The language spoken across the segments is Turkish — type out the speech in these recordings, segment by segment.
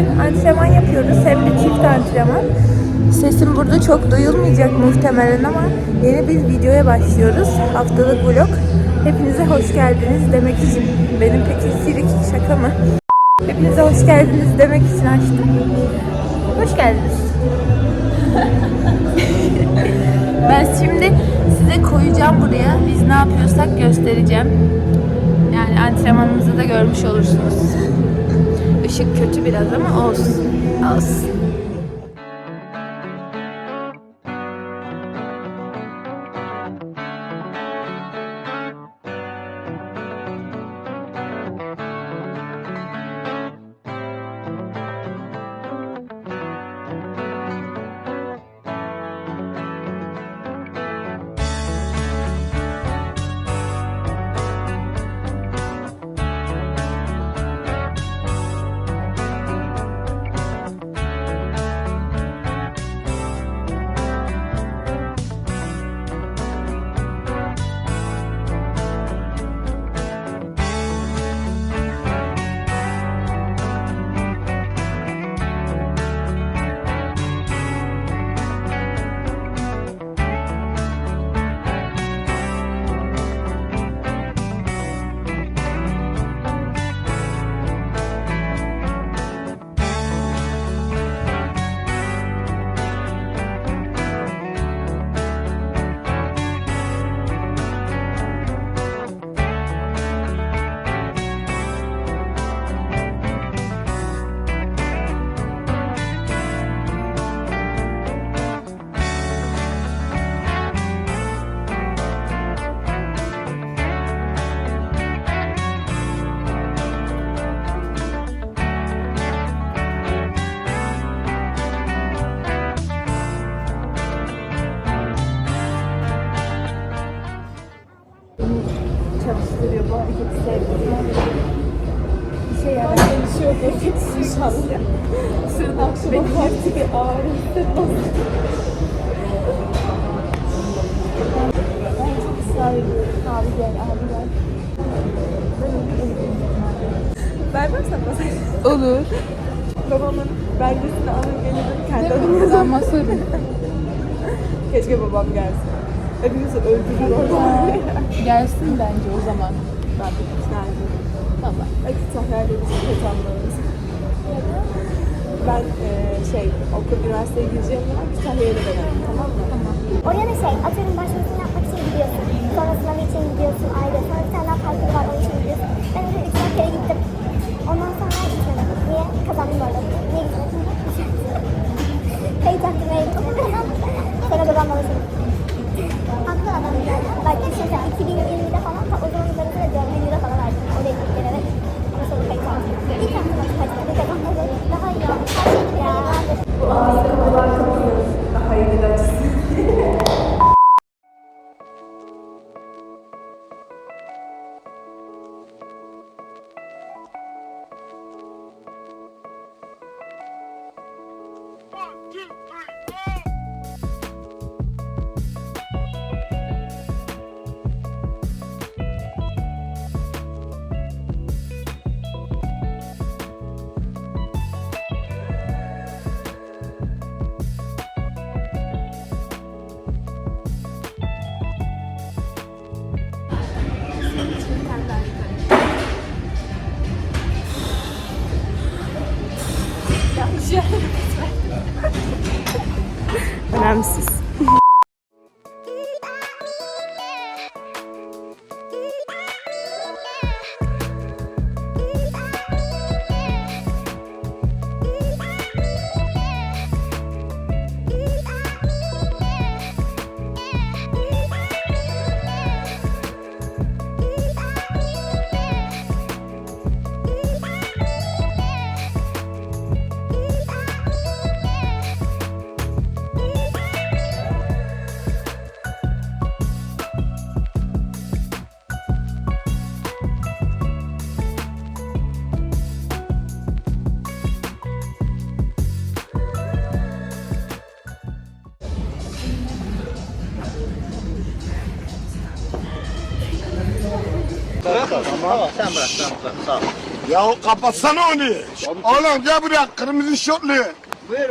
bugün antrenman yapıyoruz. Hem de çift antrenman. Sesim burada çok duyulmayacak muhtemelen ama yeni bir videoya başlıyoruz. Haftalık vlog. Hepinize hoş geldiniz demek için. Benim peki silik şaka mı? Hepinize hoş geldiniz demek için açtım. Hoş geldiniz. ben şimdi size koyacağım buraya. Biz ne yapıyorsak göstereceğim. Yani antrenmanımızı da görmüş olursunuz. Işık kötü biraz ama olsun. Olsun. Çalıştırıyor bu hareketi sevdim. Bir şey yarar. Bir şey yok efekt inşallah. Sırın akşama kalktı bir hissetmez. Ben çok ısrar ediyorum. Abi gel, abi gel. Vermem sana masaj. Olur. Babamın belgesini alır gelirim kendi adıma yazarım. Ama sorun. Keşke babam gelsin. Hepimizi öldürür orada. Gelsin bence o zaman. ben de ikna ediyorum. Tamam. Hadi Tahya'yla bizim kötü anlarımız. Ben eee şey okul üniversiteye gireceğim zaman Kütahya'ya da dönerim tamam mı? Tamam. Oraya da şey, atıyorum başvurusunu yapmak için gidiyorsun. Sonra sınavı için gidiyorsun ayrı. Sonra bir tane daha farklı var, onun için gidiyorsun. Ben öyle üç dört kere gittim. Ondan sonra gitmedim. Niye? Kazandım bu arada. Niye gitmedim? Hakkında kazandım. Sonra babam Bak düşünsene 2020'de falan ta o zaman üzerinde Tamam sen bırak sen bırak sağ ol. Ya kapatsana onu. Oğlum gel buraya kırmızı şortlu. Buyur.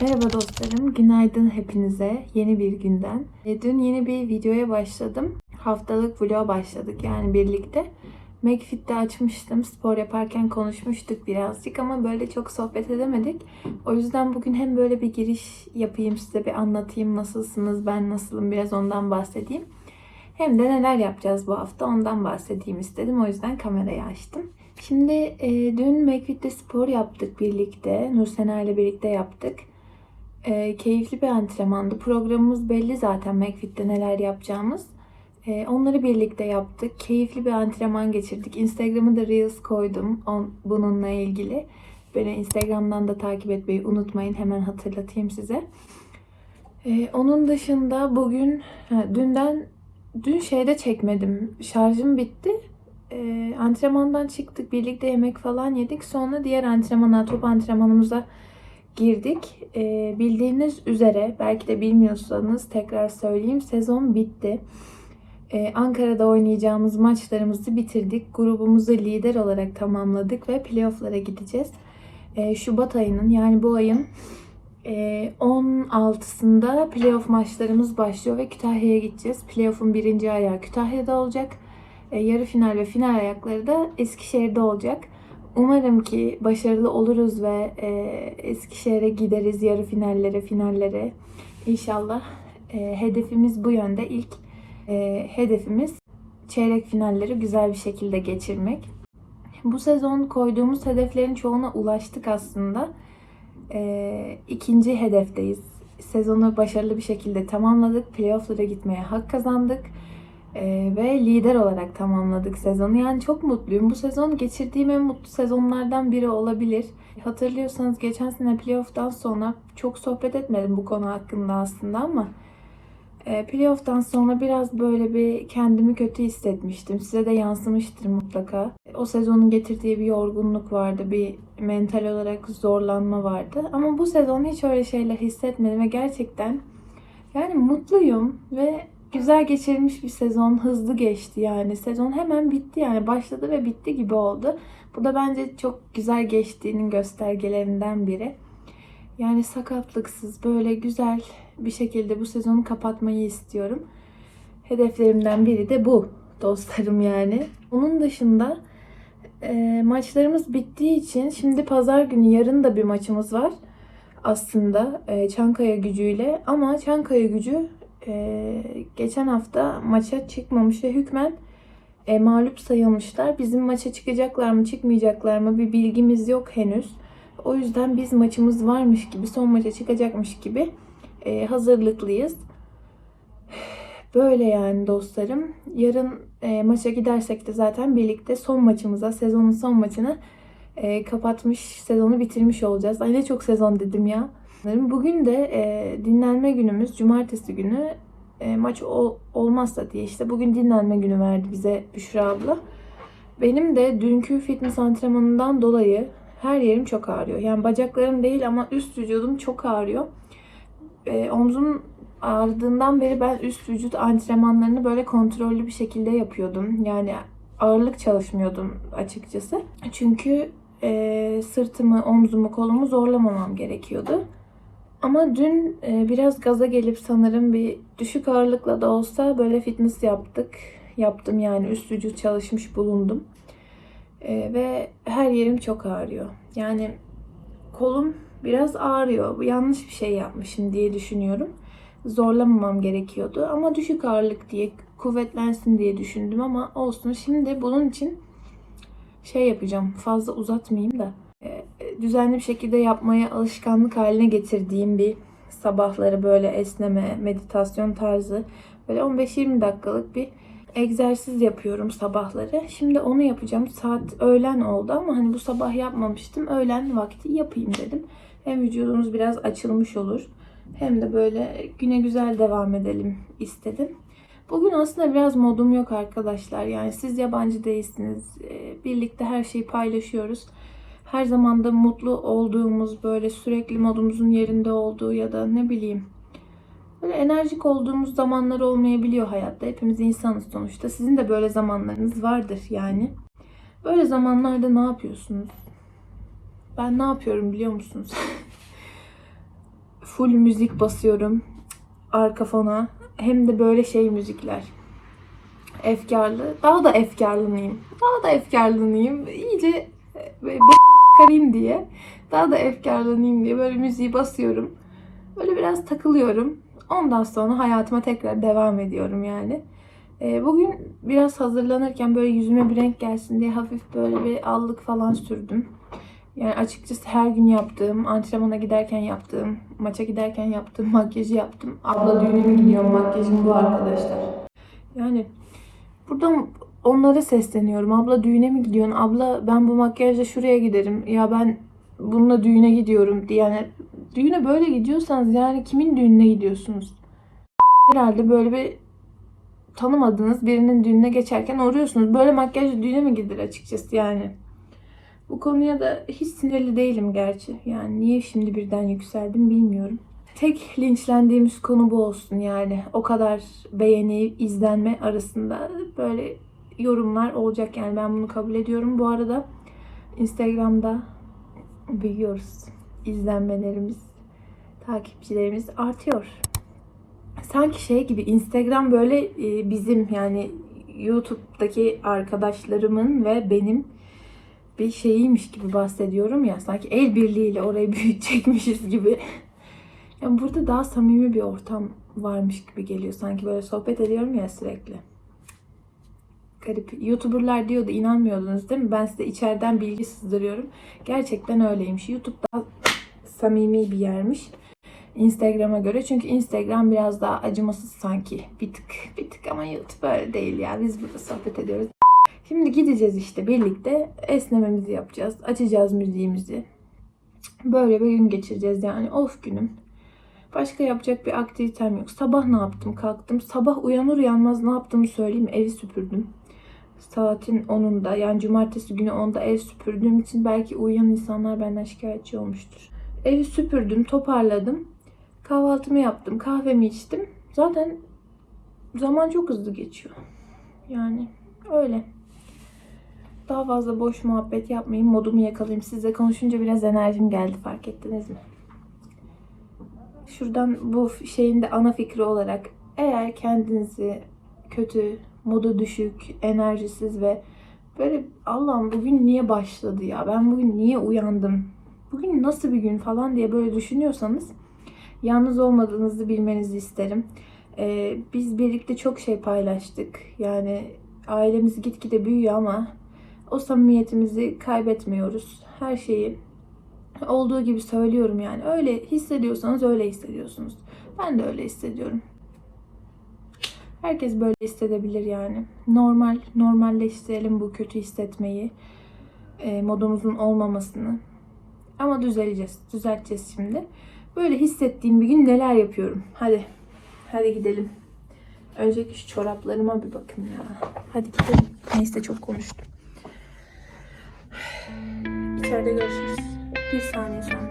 Merhaba dostlarım, günaydın hepinize yeni bir günden. E, Dün yeni bir videoya başladım. Haftalık vloga başladık yani birlikte. McFit'te açmıştım. Spor yaparken konuşmuştuk birazcık ama böyle çok sohbet edemedik. O yüzden bugün hem böyle bir giriş yapayım size bir anlatayım nasılsınız, ben nasılım biraz ondan bahsedeyim. Hem de neler yapacağız bu hafta ondan bahsedeyim istedim. O yüzden kamerayı açtım. Şimdi e, dün McFit'te spor yaptık birlikte. Nursena ile birlikte yaptık. E, keyifli bir antrenmandı. Programımız belli zaten McFit'te neler yapacağımız. E, onları birlikte yaptık. Keyifli bir antrenman geçirdik. Instagram'a da Reels koydum on, bununla ilgili. Beni Instagram'dan da takip etmeyi unutmayın. Hemen hatırlatayım size. E, onun dışında bugün, ha, dünden, dün şeyde çekmedim. Şarjım bitti. E, antrenmandan çıktık. Birlikte yemek falan yedik. Sonra diğer antrenmana, top antrenmanımıza girdik. Ee, bildiğiniz üzere belki de bilmiyorsanız tekrar söyleyeyim sezon bitti. Ee, Ankara'da oynayacağımız maçlarımızı bitirdik. Grubumuzu lider olarak tamamladık ve playofflara gideceğiz. Ee, Şubat ayının yani bu ayın e, 16'sında playoff maçlarımız başlıyor ve Kütahya'ya gideceğiz. Playoff'un birinci ayağı Kütahya'da olacak. E, yarı final ve final ayakları da Eskişehir'de olacak. Umarım ki başarılı oluruz ve e, Eskişehir'e gideriz yarı finallere, finallere. İnşallah e, hedefimiz bu yönde. İlk e, hedefimiz çeyrek finalleri güzel bir şekilde geçirmek. Bu sezon koyduğumuz hedeflerin çoğuna ulaştık aslında. E, ikinci hedefteyiz. Sezonu başarılı bir şekilde tamamladık. Playoff'lara gitmeye hak kazandık. Ee, ve lider olarak tamamladık sezonu. Yani çok mutluyum. Bu sezon geçirdiğim en mutlu sezonlardan biri olabilir. Hatırlıyorsanız geçen sene playoff'tan sonra çok sohbet etmedim bu konu hakkında aslında ama e, playoff'tan sonra biraz böyle bir kendimi kötü hissetmiştim. Size de yansımıştır mutlaka. O sezonun getirdiği bir yorgunluk vardı, bir mental olarak zorlanma vardı. Ama bu sezon hiç öyle şeyler hissetmedim ve gerçekten yani mutluyum ve güzel geçirilmiş bir sezon. Hızlı geçti yani. Sezon hemen bitti yani. Başladı ve bitti gibi oldu. Bu da bence çok güzel geçtiğinin göstergelerinden biri. Yani sakatlıksız böyle güzel bir şekilde bu sezonu kapatmayı istiyorum. Hedeflerimden biri de bu dostlarım yani. Onun dışında e, maçlarımız bittiği için şimdi pazar günü yarın da bir maçımız var. aslında e, Çankaya gücüyle ama Çankaya gücü e, geçen hafta maça çıkmamış ve hükmen e, mağlup sayılmışlar. Bizim maça çıkacaklar mı çıkmayacaklar mı bir bilgimiz yok henüz. O yüzden biz maçımız varmış gibi son maça çıkacakmış gibi e, hazırlıklıyız. Böyle yani dostlarım. Yarın e, maça gidersek de zaten birlikte son maçımıza, sezonun son maçını e, kapatmış, sezonu bitirmiş olacağız. Ay ne çok sezon dedim ya. Bugün de e, dinlenme günümüz, cumartesi günü e, maç ol- olmazsa diye işte bugün dinlenme günü verdi bize Büşra abla. Benim de dünkü fitness antrenmanından dolayı her yerim çok ağrıyor. Yani bacaklarım değil ama üst vücudum çok ağrıyor. E, omzum ağrıdığından beri ben üst vücut antrenmanlarını böyle kontrollü bir şekilde yapıyordum. Yani ağırlık çalışmıyordum açıkçası. Çünkü e, sırtımı, omzumu, kolumu zorlamamam gerekiyordu. Ama dün e, biraz gaza gelip sanırım bir düşük ağırlıkla da olsa böyle fitness yaptık. Yaptım yani üst vücut çalışmış bulundum. E, ve her yerim çok ağrıyor. Yani kolum biraz ağrıyor. Bu yanlış bir şey yapmışım diye düşünüyorum. Zorlamamam gerekiyordu ama düşük ağırlık diye kuvvetlensin diye düşündüm ama olsun. Şimdi bunun için şey yapacağım. Fazla uzatmayayım da düzenli bir şekilde yapmaya alışkanlık haline getirdiğim bir sabahları böyle esneme, meditasyon tarzı böyle 15-20 dakikalık bir egzersiz yapıyorum sabahları. Şimdi onu yapacağım. Saat öğlen oldu ama hani bu sabah yapmamıştım. Öğlen vakti yapayım dedim. Hem vücudumuz biraz açılmış olur. Hem de böyle güne güzel devam edelim istedim. Bugün aslında biraz modum yok arkadaşlar. Yani siz yabancı değilsiniz. Ee, Birlikte her şeyi paylaşıyoruz. Her zaman da mutlu olduğumuz, böyle sürekli modumuzun yerinde olduğu ya da ne bileyim böyle enerjik olduğumuz zamanlar olmayabiliyor hayatta. Hepimiz insanız sonuçta. Sizin de böyle zamanlarınız vardır yani. Böyle zamanlarda ne yapıyorsunuz? Ben ne yapıyorum biliyor musunuz? Full müzik basıyorum arka fona. Hem de böyle şey müzikler. Efkarlı. Daha da efkarlıyım. Daha da efkarlıyım. İyice e, çıkarayım diye. Daha da efkarlanayım diye böyle müziği basıyorum. Böyle biraz takılıyorum. Ondan sonra hayatıma tekrar devam ediyorum yani. Ee, bugün biraz hazırlanırken böyle yüzüme bir renk gelsin diye hafif böyle bir allık falan sürdüm. Yani açıkçası her gün yaptığım, antrenmana giderken yaptığım, maça giderken yaptığım makyajı yaptım. Abla düğüne mi gidiyorum makyajım bu arkadaşlar. Yani buradan onlara sesleniyorum. Abla düğüne mi gidiyorsun? Abla ben bu makyajla şuraya giderim. Ya ben bununla düğüne gidiyorum. Yani düğüne böyle gidiyorsanız yani kimin düğününe gidiyorsunuz? Herhalde böyle bir tanımadığınız birinin düğününe geçerken uğruyorsunuz. Böyle makyajla düğüne mi gidilir açıkçası yani? Bu konuya da hiç sinirli değilim gerçi. Yani niye şimdi birden yükseldim bilmiyorum. Tek linçlendiğimiz konu bu olsun yani. O kadar beğeni, izlenme arasında böyle yorumlar olacak yani ben bunu kabul ediyorum. Bu arada Instagram'da büyüyoruz. İzlenmelerimiz, takipçilerimiz artıyor. Sanki şey gibi Instagram böyle e, bizim yani YouTube'daki arkadaşlarımın ve benim bir şeyiymiş gibi bahsediyorum ya. Sanki el birliğiyle orayı büyütecekmişiz gibi. Yani burada daha samimi bir ortam varmış gibi geliyor. Sanki böyle sohbet ediyorum ya sürekli. Garip. YouTuber'lar diyordu inanmıyordunuz değil mi? Ben size içeriden bilgi sızdırıyorum. Gerçekten öyleymiş. YouTube daha samimi bir yermiş. Instagram'a göre. Çünkü Instagram biraz daha acımasız sanki. Bir tık. Bir tık ama YouTube öyle değil ya. Biz burada sohbet ediyoruz. Şimdi gideceğiz işte birlikte. Esnememizi yapacağız. Açacağız müziğimizi. Böyle bir gün geçireceğiz yani. Of günüm. Başka yapacak bir aktivitem yok. Sabah ne yaptım? Kalktım. Sabah uyanır uyanmaz ne yaptığımı söyleyeyim. Evi süpürdüm. Saatin 10'unda yani cumartesi günü 10'da ev süpürdüğüm için belki uyuyan insanlar benden şikayetçi olmuştur. Evi süpürdüm, toparladım. Kahvaltımı yaptım, kahvemi içtim. Zaten zaman çok hızlı geçiyor. Yani öyle. Daha fazla boş muhabbet yapmayayım, modumu yakalayayım. Sizle konuşunca biraz enerjim geldi fark ettiniz mi? Şuradan bu şeyin de ana fikri olarak eğer kendinizi kötü, modu düşük, enerjisiz ve böyle Allah'ım bugün niye başladı ya? Ben bugün niye uyandım bugün nasıl bir gün falan diye böyle düşünüyorsanız yalnız olmadığınızı bilmenizi isterim. Ee, biz birlikte çok şey paylaştık. Yani ailemiz gitgide büyüyor ama o samimiyetimizi kaybetmiyoruz. Her şeyi olduğu gibi söylüyorum yani. Öyle hissediyorsanız öyle hissediyorsunuz. Ben de öyle hissediyorum. Herkes böyle hissedebilir yani. Normal, normalleştirelim bu kötü hissetmeyi. e, modumuzun olmamasını. Ama düzeleceğiz. Düzelteceğiz şimdi. Böyle hissettiğim bir gün neler yapıyorum. Hadi. Hadi gidelim. Önceki şu çoraplarıma bir bakın ya. Hadi gidelim. Neyse çok konuştum. İçeride görüşürüz. Bir saniye sonra.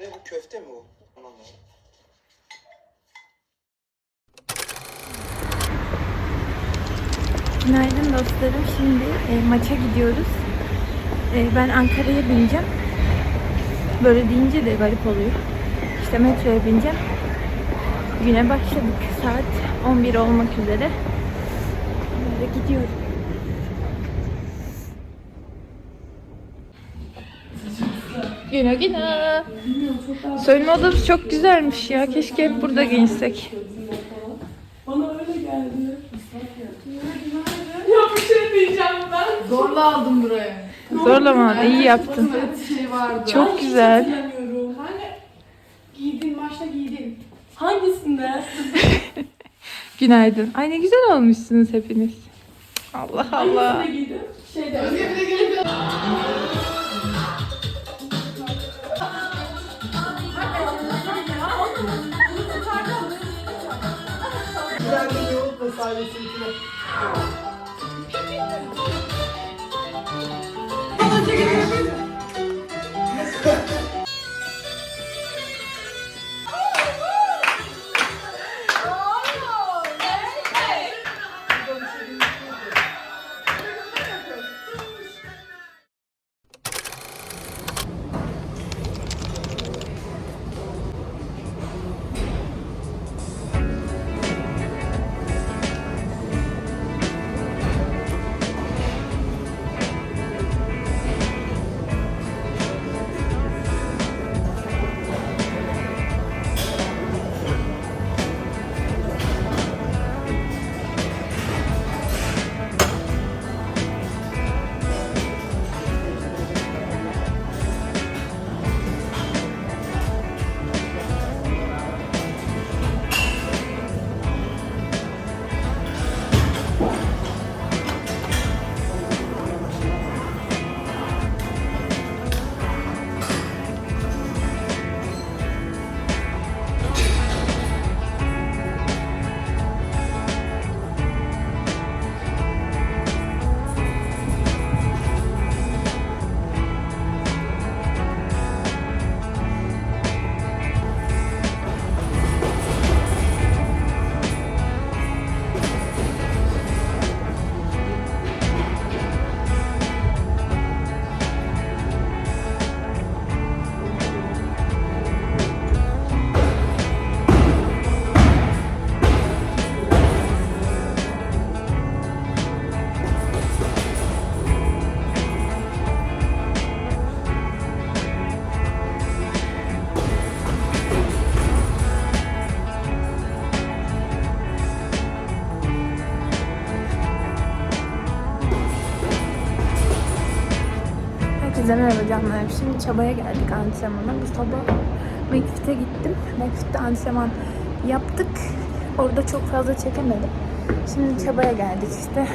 Ne bu köfte mi? Anlamadım. Günaydın dostlarım. Şimdi e, maça gidiyoruz. E, ben Ankara'ya bineceğim. Böyle deyince de garip oluyor. İşte metroya bineceğim. Güne başladık. Saat 11 olmak üzere. Böyle gidiyorum. Güne güne. Soyunma odası çok güzelmiş ya. Keşke hep burada giyinsek. Ya bir şey diyeceğim ben. Zorla aldım buraya. Zorlama. iyi yaptın. Şey vardı. Çok güzel. Bilmiyorum. Hani giydin maçta giydin. Hangisinde? Günaydın. Ay ne güzel olmuşsunuz hepiniz. Allah Allah. Hangisinde giydin? Şeyde. Hepinize ailesi için. Şimdi Çaba'ya geldik antrenmana. Bu sabah McFit'e gittim. McFit'te antrenman yaptık. Orada çok fazla çekemedim. Şimdi Çaba'ya geldik işte.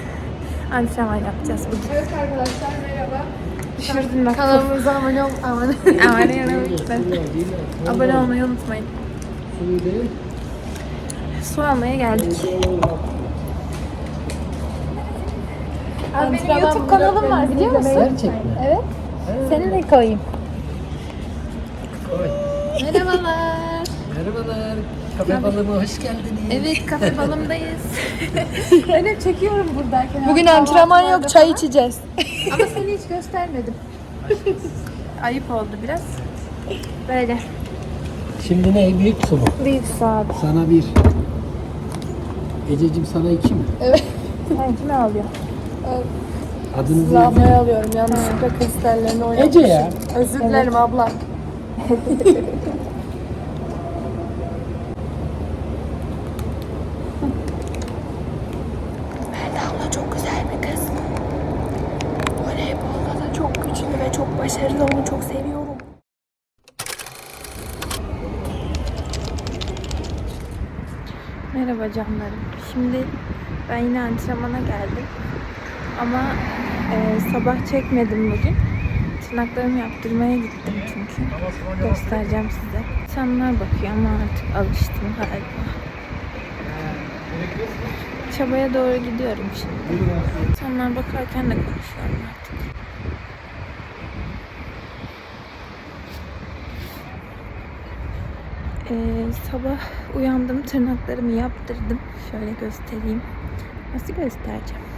Antrenman yapacağız bugün. Evet arkadaşlar merhaba. Düşürdün bak. Kanalımıza abone ol. Aman. Abone olmayı unutmayın. Abone olmayı unutmayın. Su almaya geldik. Benim YouTube kanalım var biliyor musun? Gerçekten. Evet. Seni de koyayım. Merhabalar. Merhabalar. Kafe balıma hoş geldiniz. Evet kafe balımdayız. Ben hep çekiyorum buradayken. Bugün antrenman yok çay içeceğiz. Ama seni hiç göstermedim. Ayıp oldu biraz. Böyle. Şimdi ne? Büyük su mu? Büyük saat. Sana bir. Ececiğim sana iki mi? Sen kime alıyor? Adınızı Lambayı alıyorum yanlışlıkla kristallerini oynamışım. Ece ya. Özür dilerim abla. Abla çok güzel bir kız. Voleybolda da çok güçlü ve çok başarılı. Onu çok seviyorum. Merhaba canlarım. Şimdi ben yine antrenmana geldim. Ama e, sabah çekmedim bugün. Tırnaklarımı yaptırmaya gittim çünkü. Göstereceğim size. İnsanlar bakıyor ama artık alıştım galiba. Çabaya doğru gidiyorum şimdi. İnsanlar bakarken de konuşuyorum artık. Ee, sabah uyandım, tırnaklarımı yaptırdım. Şöyle göstereyim. Nasıl göstereceğim?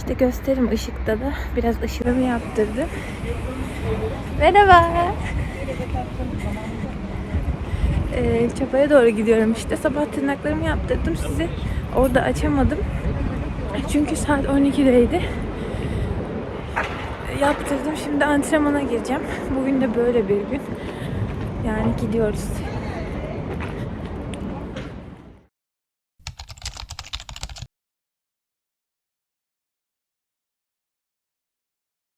İşte gösterim ışıkta da. Biraz ışığımı yaptırdım. Merhaba. Ee, çapaya doğru gidiyorum işte. Sabah tırnaklarımı yaptırdım. Sizi orada açamadım. Çünkü saat 12'deydi. Yaptırdım. Şimdi antrenmana gireceğim. Bugün de böyle bir gün. Yani gidiyoruz.